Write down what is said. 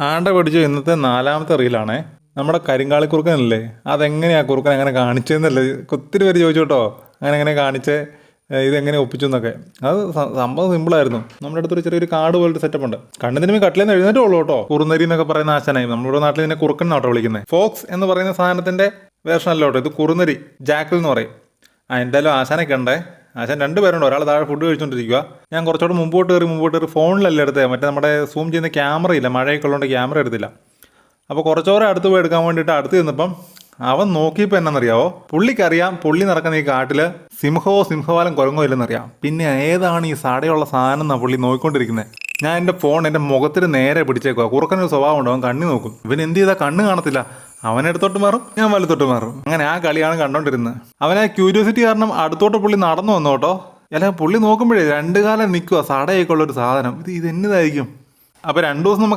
ആണ്ട പഠിച്ചു ഇന്നത്തെ നാലാമത്തെ റീലാണേ. നമ്മുടെ കരിങ്കാളി കുറുക്കനല്ലേ? അതെങ്ങനെയാ കുറുക്കൻ അങ്ങനെ കാണിച്ചതെന്നല്ലേ ഒത്തിരി പേര് ചോദിച്ചു കേട്ടോ അങ്ങനെ എങ്ങനെ കാണിച്ചേ? ഇതെങ്ങനെ ഒപ്പിച്ചു എന്നൊക്കെ അത് സംഭവം സിമ്പിളായിരുന്നു. നമ്മുടെ അടുത്തൊരു ചെറിയൊരു കാട് പോലത്തെ സെറ്റപ്പ് ഉണ്ട് കട്ടിലിൽ കട്ടിലെന്ന് എഴുന്നേറ്റേ ഉള്ളൂ കേട്ടോ. കുറുനരി എന്നൊക്കെ പറയുന്ന ആശാനായി. നമ്മുടെ നാട്ടിൽ ഇതിനെ കുറുക്കൻ എന്നാട്ടോ വിളിക്കുന്നത്. ഫോക്സ് എന്ന് പറയുന്ന സാധനത്തിന്റെ വേർഷൻ കേട്ടോ. ഇത് കുറുനരി. ജാക്കിൽ എന്ന് പറയും. ആ എന്തായാലും ആശാനൊക്കെ ഉണ്ടേ ആശാൻ രണ്ടുപേരുണ്ട് ഒരാൾ താഴെ ഫുഡ് കഴിച്ചുകൊണ്ടിരിക്കുക ഞാൻ കുറച്ചുകൂടെ മുമ്പോട്ട് കയറി മുമ്പോട്ട് കയറി ഫോണിലല്ല എടുത്തത് മറ്റേ നമ്മുടെ സൂം ചെയ്യുന്ന ക്യാമറ ഇല്ല? മഴയൊക്കെ ഉള്ളതുകൊണ്ട് ക്യാമറ എടുത്തില്ല. അപ്പോൾ കുറച്ചുകൂടെ അടുത്ത് പോയി എടുക്കാൻ വേണ്ടിയിട്ട് അടുത്ത് ചെന്നപ്പം അവൻ നോക്കിയപ്പോൾ എന്നാണെന്നറിയാവോ പുള്ളിക്കറിയാം പുള്ളി നടക്കുന്ന ഈ കാട്ടിൽ സിംഹവോ സിംഹവാലം കുരങ്ങോ ഇല്ലെന്നറിയാം. പിന്നെ ഏതാണ് ഈ സാടയുള്ള സാധനം എന്നാണ് പുള്ളി നോക്കിക്കൊണ്ടിരിക്കുന്നത് ഞാൻ എന്റെ ഫോൺ എന്റെ മുഖത്തിന് നേരെ പിടിച്ചേക്കുക കുറുക്കനൊരു സ്വഭാവം ഉണ്ടാവും കണ്ണി നോക്കും. ഇവൻ എന്ത് ചെയ്താൽ കണ്ണ് കാണത്തില്ല. അവൻ ഇടത്തോട്ട് മാറും ഞാൻ വലത്തോട്ട് മാറും. അങ്ങനെ ആ കളിയാണ് കണ്ടോണ്ടിരുന്നത്. അവനെ ക്യൂരിയോസിറ്റി കാരണം അടുത്തോട്ട് പുള്ളി നടന്നു വന്നു കേട്ടോ. അല്ല പുള്ളി നോക്കുമ്പോഴേ രണ്ട് കാലം നിൽക്കുക സാടയൊക്കെയുള്ള ഒരു സാധനം. ഇത് ഇത് എന്നതായിരിക്കും? അപ്പോൾ രണ്ടു ദിവസം നമുക്ക്